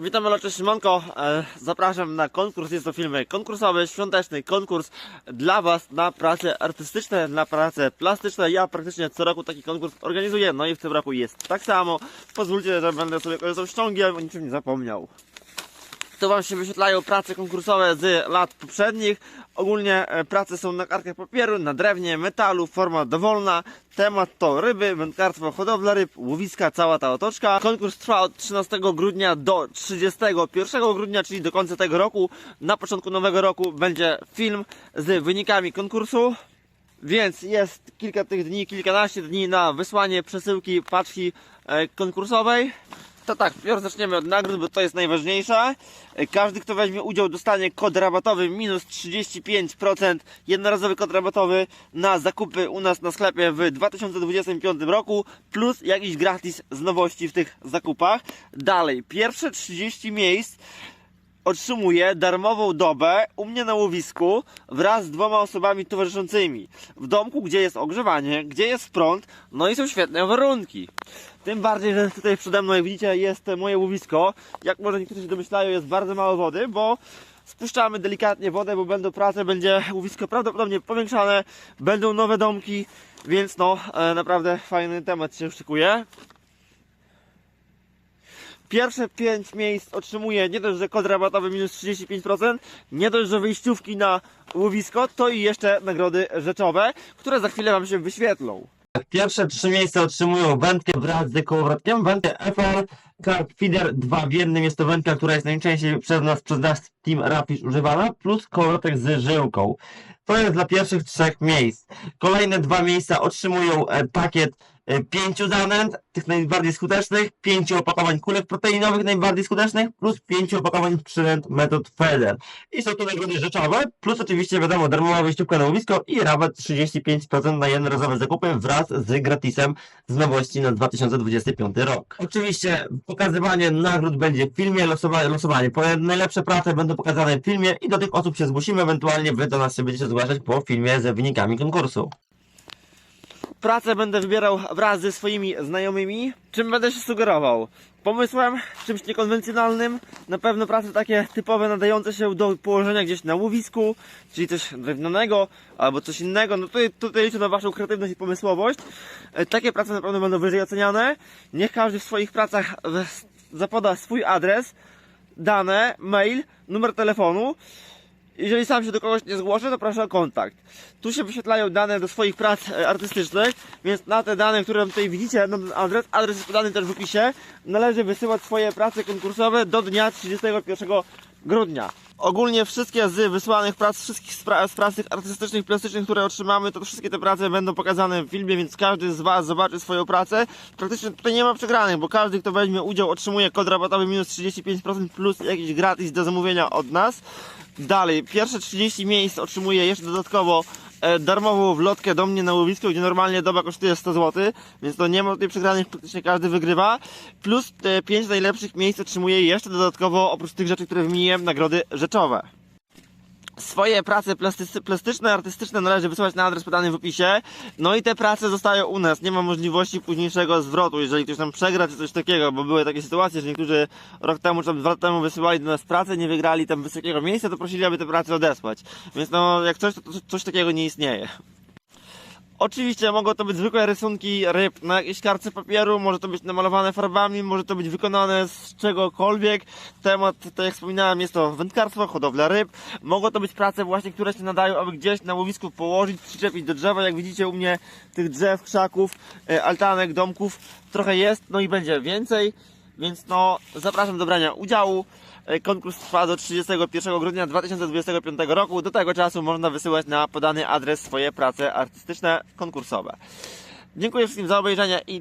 Witam Locze Szymonko. E, Zapraszam na konkurs. Jest to film konkursowy, świąteczny konkurs dla Was na prace artystyczne, na prace plastyczne. Ja praktycznie co roku taki konkurs organizuję, no i w tym roku jest tak samo. Pozwólcie, że będę sobie korzystał ściągiem, o niczym nie zapomniał. Tu Wam się wyświetlają prace konkursowe z lat poprzednich. Ogólnie e, prace są na kartkach papieru, na drewnie, metalu, forma dowolna. Temat to ryby, wędkarstwo, hodowla ryb, łowiska, cała ta otoczka. Konkurs trwa od 13 grudnia do 31 grudnia, czyli do końca tego roku. Na początku nowego roku będzie film z wynikami konkursu. Więc jest kilka tych dni, kilkanaście dni na wysłanie przesyłki paczki e, konkursowej. To tak, pierwszy zaczniemy od nagród, bo to jest najważniejsze. Każdy, kto weźmie udział, dostanie kod rabatowy minus 35%, jednorazowy kod rabatowy na zakupy u nas na sklepie w 2025 roku, plus jakiś gratis z nowości w tych zakupach. Dalej, pierwsze 30 miejsc otrzymuje darmową dobę u mnie na łowisku wraz z dwoma osobami towarzyszącymi. W domku, gdzie jest ogrzewanie, gdzie jest prąd, no i są świetne warunki. Tym bardziej, że tutaj przede mną, jak widzicie, jest moje łowisko. Jak może niektórzy się domyślają, jest bardzo mało wody, bo spuszczamy delikatnie wodę, bo będą prace, będzie łowisko prawdopodobnie powiększane, będą nowe domki, więc no, e, naprawdę fajny temat się szykuje. Pierwsze 5 miejsc otrzymuje nie dość, że kod rabatowy minus 35%, nie dość, że wyjściówki na łowisko, to i jeszcze nagrody rzeczowe, które za chwilę Wam się wyświetlą. Pierwsze trzy miejsca otrzymują wędkę wraz z kołowrotkiem. Wędkę FR Carp Feeder 2 w jednym. Jest to wędka, która jest najczęściej przez nas, przez nasz Team Rapisz używana, plus kołowrotek z żyłką. To jest dla pierwszych trzech miejsc. Kolejne dwa miejsca otrzymują e, pakiet pięciu zanęt, tych najbardziej skutecznych, pięciu opakowań kulek proteinowych najbardziej skutecznych, plus pięciu opakowań przynęt metod FEDER. I są to nagrody rzeczowe, plus oczywiście wiadomo darmowa wyjściówka na łowisko i rabat 35% na jednorazowe zakupy wraz z gratisem z nowości na 2025 rok. Oczywiście pokazywanie nagród będzie w filmie, losowanie, losowanie. Najlepsze prace będą pokazane w filmie i do tych osób się zgłosimy, ewentualnie wy do nas się będziecie zgłaszać po filmie ze wynikami konkursu. Pracę będę wybierał wraz ze swoimi znajomymi. Czym będę się sugerował? Pomysłem, czymś niekonwencjonalnym, na pewno prace takie typowe, nadające się do położenia gdzieś na łowisku, czyli coś drewnianego albo coś innego. No tutaj, tutaj liczę na Waszą kreatywność i pomysłowość. E, Takie prace na pewno będą wyżej oceniane. Niech każdy w swoich pracach zapoda swój adres, dane, mail, numer telefonu. Jeżeli sam się do kogoś nie zgłoszę, to proszę o kontakt. Tu się wyświetlają dane do swoich prac e, artystycznych, więc na te dane, które tutaj widzicie, na ten adres, adres jest podany też w opisie, należy wysyłać swoje prace konkursowe do dnia 31 grudnia. Ogólnie wszystkie z wysłanych prac, wszystkich z, pra- z prac tych artystycznych, plastycznych, które otrzymamy, to wszystkie te prace będą pokazane w filmie, więc każdy z Was zobaczy swoją pracę. Praktycznie tutaj nie ma przegranych, bo każdy, kto weźmie udział, otrzymuje kod rabatowy minus 35% plus jakiś gratis do zamówienia od nas. Dalej, pierwsze 30 miejsc otrzymuje jeszcze dodatkowo darmową wlotkę do mnie na łowisko, gdzie normalnie doba kosztuje 100 zł, więc to nie ma tutaj przegranych, praktycznie każdy wygrywa. Plus te 5 najlepszych miejsc otrzymuje jeszcze dodatkowo, oprócz tych rzeczy, które wymieniłem, nagrody rzeczowe. Swoje prace plasty- plastyczne, artystyczne należy wysłać na adres podany w opisie. No i te prace zostają u nas. Nie ma możliwości późniejszego zwrotu, jeżeli ktoś tam przegra czy coś takiego, bo były takie sytuacje, że niektórzy rok temu czy tam dwa lata temu wysyłali do nas pracę, nie wygrali tam wysokiego miejsca, to prosili, aby te prace odesłać. Więc no, jak coś, to, to coś takiego nie istnieje. Oczywiście mogą to być zwykłe rysunki ryb na jakiejś kartce papieru, może to być namalowane farbami, może to być wykonane z czegokolwiek. Temat, tak jak wspominałem, jest to wędkarstwo, hodowla ryb. Mogą to być prace właśnie, które się nadają, aby gdzieś na łowisku położyć, przyczepić do drzewa. Jak widzicie u mnie tych drzew, krzaków, e, altanek, domków trochę jest, no i będzie więcej. Więc no, zapraszam do brania udziału. E, Konkurs trwa do 31 grudnia 2025 roku. Do tego czasu można wysyłać na podany adres swoje prace artystyczne konkursowe. Dziękuję wszystkim za obejrzenie i